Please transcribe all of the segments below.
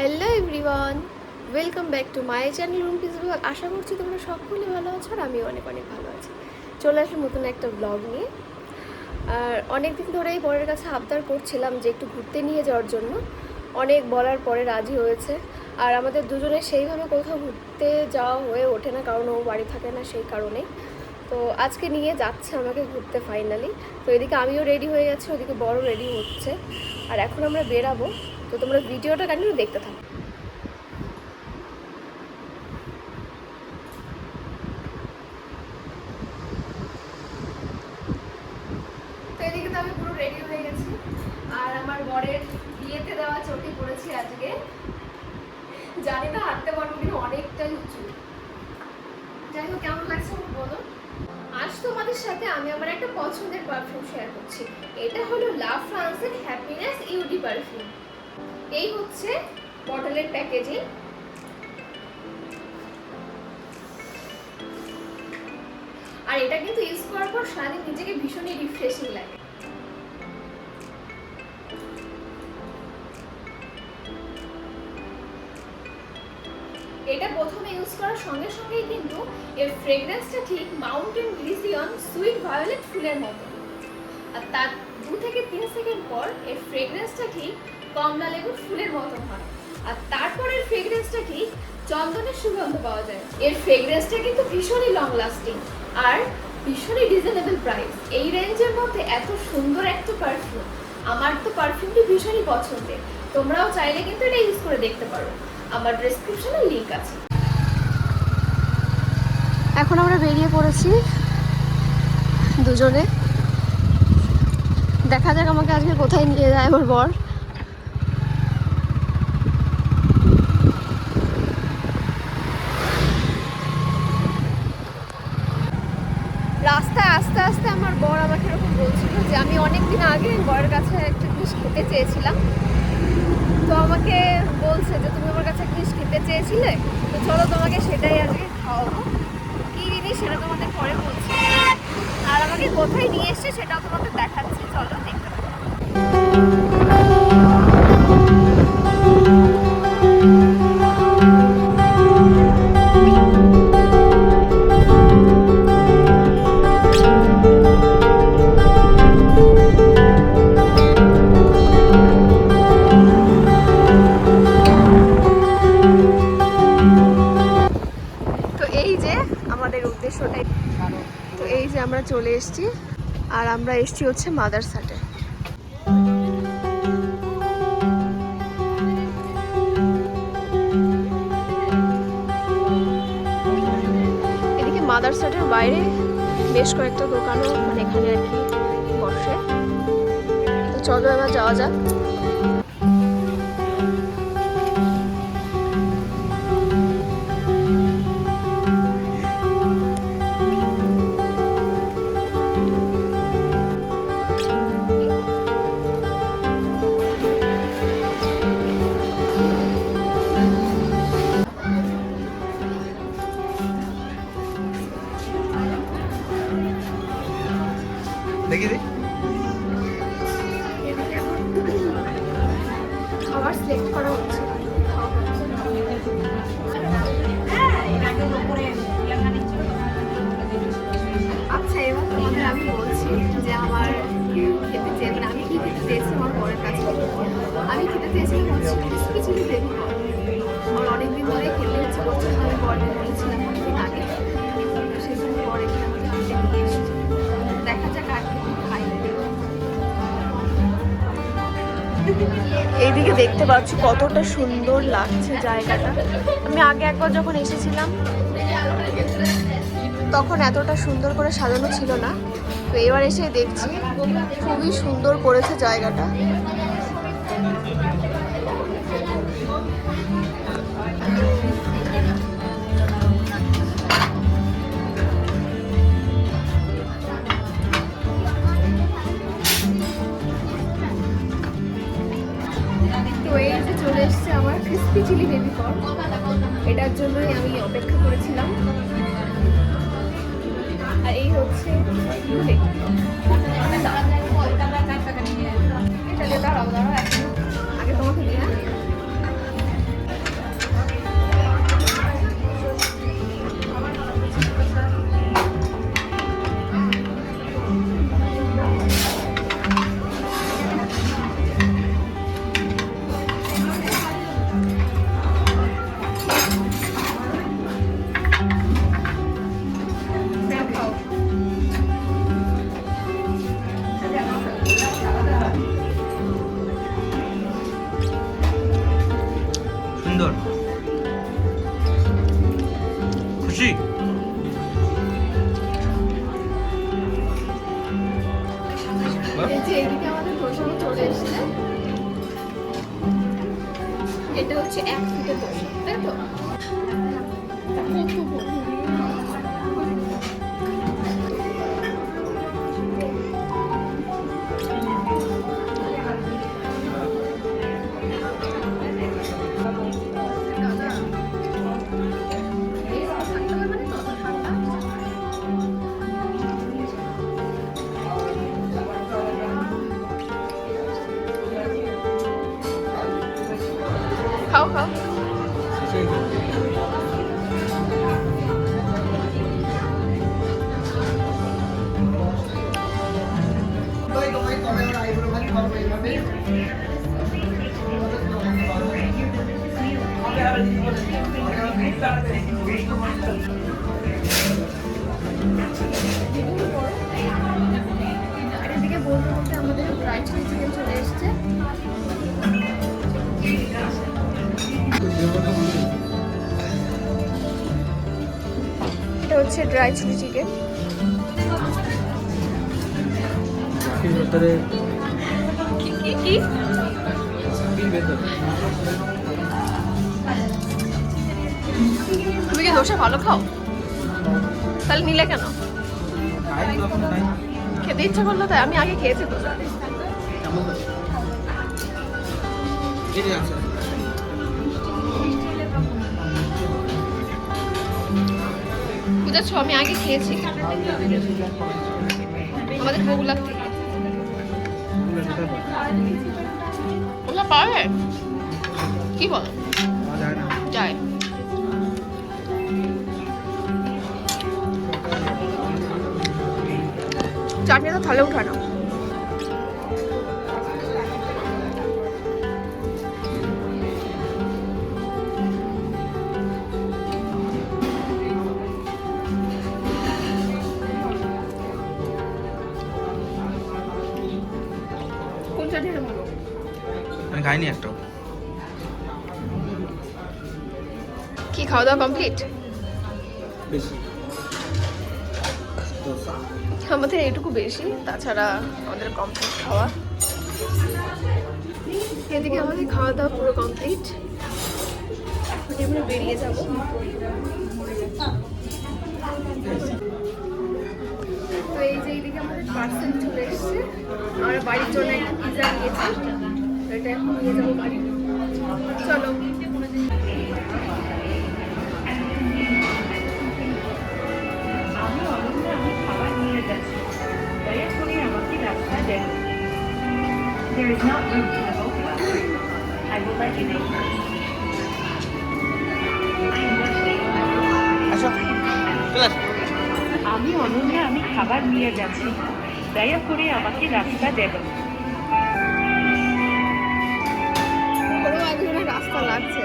Hello everyone, welcome back to my channel room blog. আশা করছি তোমরা সকলে ভালো আছো আর আমিও অনেক অনেক ভালো আছি। চলে আসলাম নতুন একটা ব্লগ নিয়ে। আর অনেক দিন ধরেই বরের কাছে আবদার করছিলাম যে একটু ঘুরতে নিয়ে যাওয়ার জন্য। অনেক বলার পরে রাজি হয়েছে। আর আমাদের দুজনে সেইভাবে কোথাও ঘুরতে যাওয়া হয়ে ওঠে না, কারণ ও বাড়ি থাকে না সেই কারণেই। তো আজকে নিয়ে যাচ্ছে আমাকে ঘুরতে ফাইনালি তো এদিকে আমিও রেডি হয়ে গেছি, ওদিকে বড় রেডি হচ্ছে। আর এখন আমরা বেরাবো। তো তোমরা ভিডিওটা কন্টিনিউ দেখতে থাকো। এদিকে তো আমি পুরো রেডি হয়ে গেছি। আর আমার বরের বিয়েতে আজকে। জানি না, হাঁটতে অনেকটাই যাই হোক, কেমন লাগছে বলো? সাথে আমি আমার একটা পছন্দের পারফিউম শেয়ার করছি। এটা হলো লা ফ্রান্সের হ্যাপিনেস ইউডি পারফিউম এই হচ্ছে বটলের প্যাকেজিং। আর এটা কিন্তু ইউজ করার পর সারাদিন নিজেকে ভীষণই রিফ্রেশিং লাগে। এটা প্রথমে ইউজ করার সঙ্গে সঙ্গেই কিন্তু এর ফ্রেগরেন্সটা ঠিক মাউন্টেন গ্লিসিয়ন সুইট ভায়োলেট ফুলের মতো। আর তার দু থেকে তিন সেকেন্ড পর এর ফ্রেগরেন্সটা ঠিক কমলা লেবুর ফুলের মতো হয়। আর তারপর এর ফ্রেগরেন্সটা ঠিক চন্দনের সুগন্ধ পাওয়া যায়। এর ফ্রেগরেন্সটা কিন্তু ভীষণই লং লাস্টিং আর ভীষণই রিজনেবল প্রাইস এই রেঞ্জের মধ্যে এত সুন্দর একটা পারফিউম আমার তো পারফিউমটি ভীষণই পছন্দের। তোমরাও চাইলে কিন্তু এটা ইউজ করে দেখতে পারো। আমার ডেসক্রিপশনে লিংক আছে। এখন আমরা বেরিয়ে পড়েছি দুজনে। দেখা যাক আমাকে আজকে কোথায় নিয়ে যায় আমার বর। রাস্তায় আস্তে আস্তে আমার বর আমাকে এরকম বলছিল যে আমি অনেক দিন আগে বরের কাছে একটা জিনিস খেতে চেয়েছিলাম। তো আমাকে বলছে যে তুমি আমার কাছে জিনিস খেতে চেয়েছিলে, তো চলো তোমাকে সেটাই আজকে খাওয়াবো। কী জিনিস সেটা তোমাদের পরে বলছি। আর আমাকে কোথায় নিয়ে এসছে সেটাও তোমাকে দেখাচ্ছি চলো দেখতে উদ্দেশ্যটাই তো এই যে আমরা চলে এসেছি, আর আমরা এসেছি হচ্ছে মাদার সাটে এদিকে মাদার সাটের বাইরে বেশ কয়েকটা দোকানও মানে এখানে আর কি বসে। তো চলো এবার যাওয়া যাক। দেখি খাবার সিলেক্ট করা হচ্ছে। আচ্ছা এবার তোমাদের আমি বলছি যে আমার খেতে চেয়ে আমি কি খেতে চেয়েছি, আমার বরের কাছে। আমি খেতে চেয়েছিলাম হচ্ছে ক্রিসপি চিলি বেবি এইদিকে দেখতে পাচ্ছ কতটা সুন্দর লাগছে জায়গাটা। আমি আগে একবার যখন এসেছিলাম, তখন এতটা সুন্দর করে সাজানো ছিল না। তো এবার এসে দেখছি খুবই সুন্দর করেছে জায়গাটা। তো এটার জন্যই আমি অপেক্ষা করেছিলাম। আর এই হচ্ছে এটা হচ্ছে এক ফুটের প্রসাদ তাই তো? বলতে বলতে আমাদের চিলি চিকেন চলে এসছে এটা হচ্ছে ড্রাই চিলি চিকেন কি? তুমি কি দোসা ভালো খাও? তাহলে নিলে কেন? খেতে ইচ্ছা করল তাই আমি আগে খেয়েছি তো। বুঝেছ, আমি আগে খেয়েছি। আমাদের বগুলার থেকে ওগুলো যায়? কি বলো? যায়। চাটনিটা থালে উঠায় কোন চাটনিটা বলো আমি খাইনি একটাও। কি খাওয়া দাওয়া কমপ্লিট আমাদের এইটুকু বেশি তাছাড়া আমাদের কমপ্লিট খাওয়া। এদিকে আমাদের খাওয়া দাওয়া পুরো কমপ্লিট এখন আমরা বেরিয়ে যাব। তো এই যে এইদিকে আমাদের পার্সেল চলে এসেছে। আমরা বাড়ির জন্য একটা পিজা নিয়েছি। এটা এখন নিয়ে যাব বাড়ি। চলো। There is not room. খাবার নিয়ে যাচ্ছি। দয়া করে আমাকে রাস্তা দেবেন। রাস্তা লাগছে।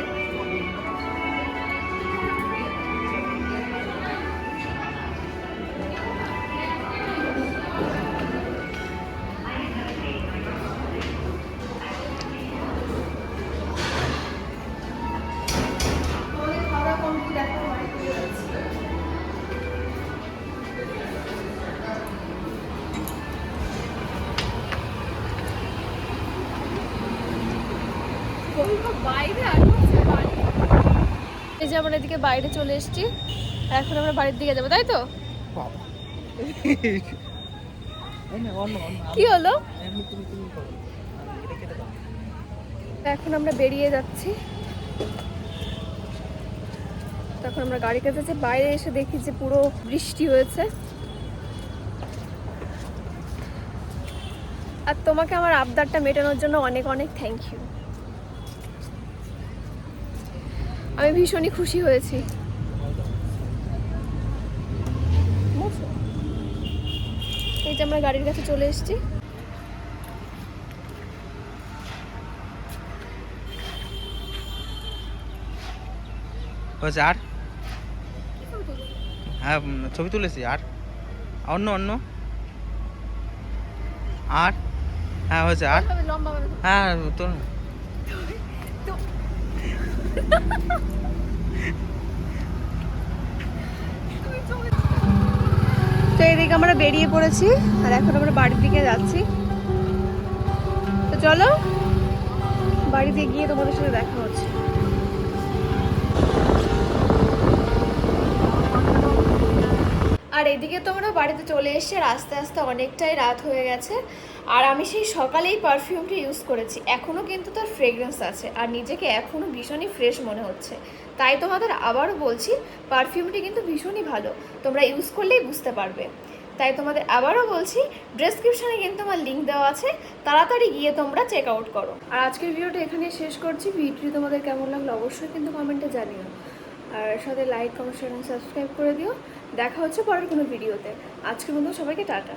যে আমরা এদিকে বাইরে চলে এসেছি এখন আমরা বাড়ির দিকে যাব তাই তো? কি হলো? এখন আমরা বেরিয়ে যাচ্ছি। তখন আমরা গাড়ি কাছে বাইরে এসে দেখি যে পুরো বৃষ্টি হয়েছে। আর তোমাকে আমার আবদারটা মেটানোর জন্য অনেক অনেক থ্যাংক ইউ আমি ভীষণই খুশি হয়েছি। এই যে আমরা গাড়ির কাছে চলে এসেছি। আর? হ্যাঁ ছবি তুলেছি আর? অন্য অন্য? আর? হ্যাঁ হয়েছে আর? হ্যাঁ তো তো এদিকে আমরা বেরিয়ে পড়েছি, আর এখন আমরা বাড়ির দিকে যাচ্ছি। তো চলো, বাড়িতে গিয়ে তোমাদের সাথে দেখা হচ্ছে। আর এদিকে তো আমরা বাড়িতে চলে আর আস্তে আস্তে অনেকটাই রাত হয়ে গেছে। আর আমি সেই সকালেই পারফিউমটি ইউজ করেছি। এখনও কিন্তু তার ফ্রেগরেন্স আছে আর নিজেকে এখনও ভীষণই ফ্রেশ মনে হচ্ছে। তাই তোমাদের আবারও বলছি পারফিউমটি কিন্তু ভীষণই ভালো। তোমরা ইউজ করলেই বুঝতে পারবে। তাই তোমাদের আবারও বলছি ডেসক্রিপশনে কিন্তু আমার লিঙ্ক দেওয়া আছে। তাড়াতাড়ি গিয়ে তোমরা চেক আউট করো। আর আজকের ভিডিওটা এখানে শেষ করছি। ভিডিওটি তোমাদের কেমন লাগল অবশ্যই কিন্তু কমেন্টে জানিও। আর সাথে লাইক কমেন্ট শেয়ার সাবস্ক্রাইব করে দিও। দেখা হচ্ছে পরের কোনো ভিডিওতে আজকের মতো সবাইকে টাটা।